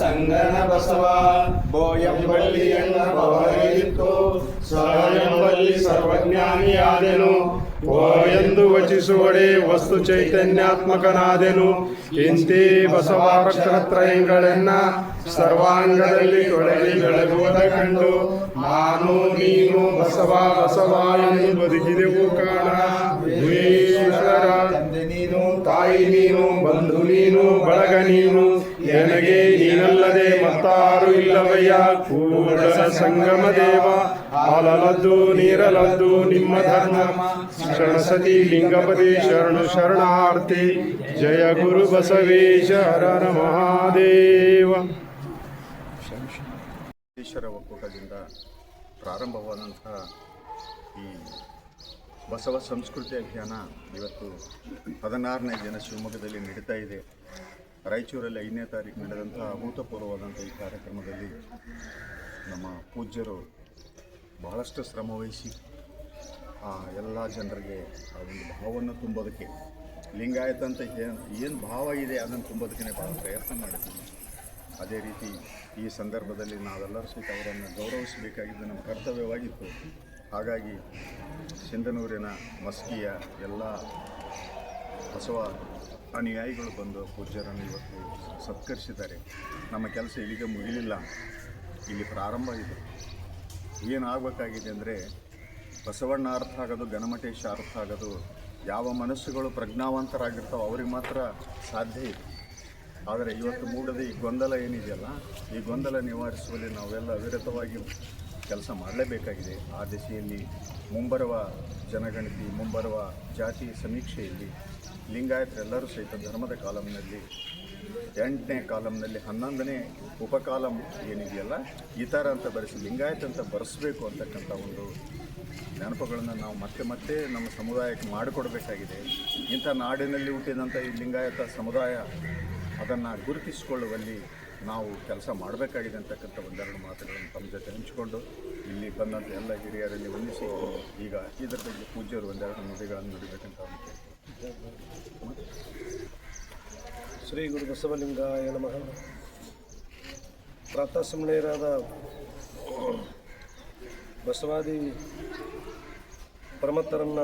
ಸಂಗನ ಬಸವ ಬೋಯಂಬಲ್ಲಿಯನ್ನ ಬವರಿತ್ತು ಸ್ವಯಂಬಲ್ಲಿ ಸರ್ವಜ್ಞಾನಿಯಾದೆನು. ಓ ಎಂದು ವಚಿಸುವಡೆ ವಸ್ತು ಚೈತನ್ಯಾತ್ಮಕನಾದೆನು. ಇಂತಿ ಬಸವ ಪ್ರಕೃತ್ರಯಗಳೆನ್ನ ಸರ್ವಾಂಗದಲ್ಲಿ ತೊಡಗಿ ಬೆಳಗುವುದ ಕಂಡು, ನಾನು ನೀನು ಬಸವ ಬಸವ ಎಂದು ಬದುಕಿದೆವು ಕಾಣ. ನೀನು, ತಾಯಿ ನೀನು, ಬಂಧು ನೀನು, ಬಳಗ ನೀನು ನನಗೆ ಇಲ್ಲವಯ್ಯ ಕೂಡ ಸಂಗಮ ದೇವ. ಹಾಲಲದ್ದು, ನೀರಲದ್ದು, ನಿಮ್ಮ ಧರ್ಮ. ಶರಣಸತಿ ಲಿಂಗಪತಿ, ಶರಣು ಶರಣಾರ್ಥಿ. ಜಯ ಗುರು ಬಸವೇಶ ಹರನ ಮಹಾದೇವ. ಈಶ್ವರ ಒಕ್ಕೂಟದಿಂದ ಪ್ರಾರಂಭವಾದಂತಹ ಈ ಬಸವ ಸಂಸ್ಕೃತಿ ಅಭಿಯಾನ ಇವತ್ತು ಹದಿನಾರನೇ ದಿನ ಶಿವಮೊಗ್ಗದಲ್ಲಿ ನಡೀತಾ ಇದೆ. ರಾಯಚೂರಲ್ಲಿ ಐದನೇ ತಾರೀಕು ನಡೆದಂತಹ ಅಭೂತಪೂರ್ವವಾದಂಥ ಈ ಕಾರ್ಯಕ್ರಮದಲ್ಲಿ ನಮ್ಮ ಪೂಜ್ಯರು ಬಹಳಷ್ಟು ಶ್ರಮವಹಿಸಿ ಆ ಎಲ್ಲ ಜನರಿಗೆ ಆ ಒಂದು ಭಾವವನ್ನು ತುಂಬೋದಕ್ಕೆ, ಲಿಂಗಾಯತ ಅಂತ ಏನು ಏನು ಭಾವ ಇದೆ ಅದನ್ನು ತುಂಬೋದಕ್ಕೆ ಭಾಳ ಪ್ರಯತ್ನ ಮಾಡಿದ್ದೀನಿ ಅದೇ ರೀತಿ ಈ ಸಂದರ್ಭದಲ್ಲಿ ನಾವೆಲ್ಲರೂ ಸಹಿತ ಅವರನ್ನು ಗೌರವಿಸಬೇಕಾಗಿದ್ದು ನಮ್ಮ ಕರ್ತವ್ಯವಾಗಿತ್ತು. ಹಾಗಾಗಿ ಸಿಂಧನೂರಿನ ಮಸ್ಕಿಯ ಎಲ್ಲ ಬಸವ ಅನುಯಾಯಿಗಳು ಬಂದು ಪೂಜ್ಯರನ್ನು ಇವತ್ತು ಸತ್ಕರಿಸಿದ್ದಾರೆ. ನಮ್ಮ ಕೆಲಸ ಇಲ್ಲಿಗೆ ಮುಗಿಲಿಲ್ಲ. ಇಲ್ಲಿ ಪ್ರಾರಂಭ ಇದೆ. ಏನಾಗಬೇಕಾಗಿದೆ ಅಂದರೆ ಬಸವಣ್ಣ ಅರ್ಥ ಆಗೋದು ಗಣಮಠೇಶ ಅರ್ಥ ಆಗೋದು ಯಾವ ಮನಸ್ಸುಗಳು ಪ್ರಜ್ಞಾವಂತರಾಗಿರ್ತಾವೆ ಅವ್ರಿಗೆ ಮಾತ್ರ ಸಾಧ್ಯ ಇದೆ. ಆದರೆ ಇವತ್ತು ಮೂಡದ ಈ ಗೊಂದಲ ಏನಿದೆಯಲ್ಲ, ಈ ಗೊಂದಲ ನಿವಾರಿಸುವಲ್ಲಿ ನಾವೆಲ್ಲ ಅವಿರತವಾಗಿ ಕೆಲಸ ಮಾಡಲೇಬೇಕಾಗಿದೆ. ಆ ದಿಸೆಯಲ್ಲಿ ಮುಂಬರುವ ಜನಗಣತಿ, ಮುಂಬರುವ ಜಾತಿ ಸಮೀಕ್ಷೆಯಲ್ಲಿ ಲಿಂಗಾಯತರೆಲ್ಲರೂ ಸಹಿತ ಧರ್ಮದ ಕಾಲಂನಲ್ಲಿ, ಎಂಟನೇ ಕಾಲಂನಲ್ಲಿ, ಹನ್ನೊಂದನೇ ಉಪಕಾಲಂ ಏನಿದೆಯಲ್ಲ ಈ ಥರ ಅಂತ ಬರೆಸಿ, ಲಿಂಗಾಯತ ಅಂತ ಬರೆಸಬೇಕು ಅಂತಕ್ಕಂಥ ಒಂದು ನೆನಪುಗಳನ್ನು ನಾವು ಮತ್ತೆ ಮತ್ತೆ ನಮ್ಮ ಸಮುದಾಯಕ್ಕೆ ಮಾಡಿಕೊಡಬೇಕಾಗಿದೆ. ಇಂಥ ನಾಡಿನಲ್ಲಿ ಹುಟ್ಟಿದಂಥ ಈ ಲಿಂಗಾಯತ ಸಮುದಾಯ ಅದನ್ನು ಗುರುತಿಸಿಕೊಳ್ಳುವಲ್ಲಿ ನಾವು ಕೆಲಸ ಮಾಡಬೇಕಾಗಿದೆ ಅಂತಕ್ಕಂಥ ಒಂದೆರಡು ಮಾತುಗಳನ್ನು ತಮ್ಮ ಜೊತೆ ಹಂಚಿಕೊಂಡು, ಇಲ್ಲಿ ಬಂದಂಥ ಎಲ್ಲ ಹಿರಿಯರಲ್ಲಿ ವಂದಿಸಿ, ಈಗ ಇದರ ಬಗ್ಗೆ ಪೂಜ್ಯರು ಒಂದೆರಡು ನುಡಿಗಳನ್ನು ನುಡಿಬೇಕಂತ. ಶ್ರೀ ಗುರು ಬಸವಲಿಂಗಾಯ ನಮಃ ಪ್ರಾತಸ್ಮರಣೀಯರಾದ ಬಸವಾದಿ ಪರಮತ್ತರನ್ನ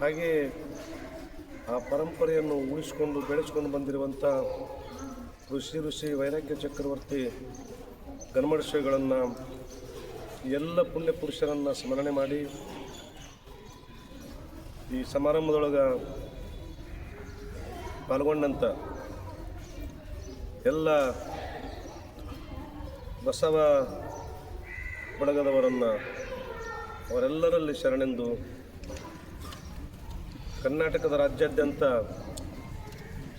ಹಾಗೆ ಆ ಪರಂಪರೆಯನ್ನು ಉಳಿಸಿಕೊಂಡು ಬೆಳೆಸ್ಕೊಂಡು ಬಂದಿರುವಂಥ ಋಷಿ ಋಷಿ ವೈರಾಗ್ಯ ಚಕ್ರವರ್ತಿ ಗಣಮಡಿಶ್ವಗಳನ್ನು ಎಲ್ಲ ಪುಣ್ಯ ಪುರುಷರನ್ನು ಸ್ಮರಣೆ ಮಾಡಿ ಈ ಸಮಾರಂಭದೊಳಗೆ ಪಾಲ್ಗೊಂಡಂಥ ಎಲ್ಲ ಬಸವ ಬಳಗದವರನ್ನು ಅವರೆಲ್ಲರಲ್ಲಿ ಶರಣೆಂದು ಕರ್ನಾಟಕದ ರಾಜ್ಯಾದ್ಯಂತ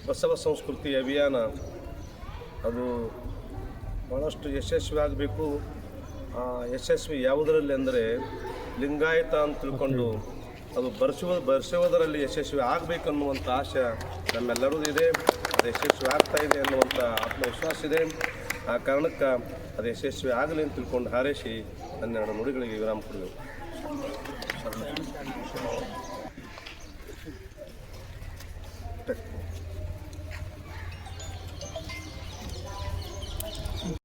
ಬಸವ ಸಂಸ್ಕೃತಿ, ಅಭಿಯಾನ, ಅದು ಭಾಳಷ್ಟು ಯಶಸ್ವಿ ಆಗಬೇಕು ಆ ಯಶಸ್ವಿ ಯಾವುದರಲ್ಲಿ ಅಂದರೆ ಲಿಂಗಾಯತ ಅಂತ ತಿಳ್ಕೊಂಡು ಅದು ಬರ್ಸುವ, ಬರ್ಸುವುದರಲ್ಲಿ ಯಶಸ್ವಿ ಆಗಬೇಕನ್ನುವಂಥ ಆಶೆ ನಮ್ಮೆಲ್ಲರದ್ದು ಇದೆ. ಅದು ಯಶಸ್ವಿ ಆಗ್ತಾ ಇದೆ ಅನ್ನುವಂಥ ಆತ್ಮವಿಶ್ವಾಸ ಇದೆ. ಆ ಕಾರಣಕ್ಕೆ ಅದು ಯಶಸ್ವಿ ಆಗಲಿ ಅಂತ ತಿಳ್ಕೊಂಡು ಹಾರೈಸಿ ಹನ್ನೆರಡು ನುಡಿಗಳಿಗೆ ವಿರಾಮ ಕೊಡಬೇಕು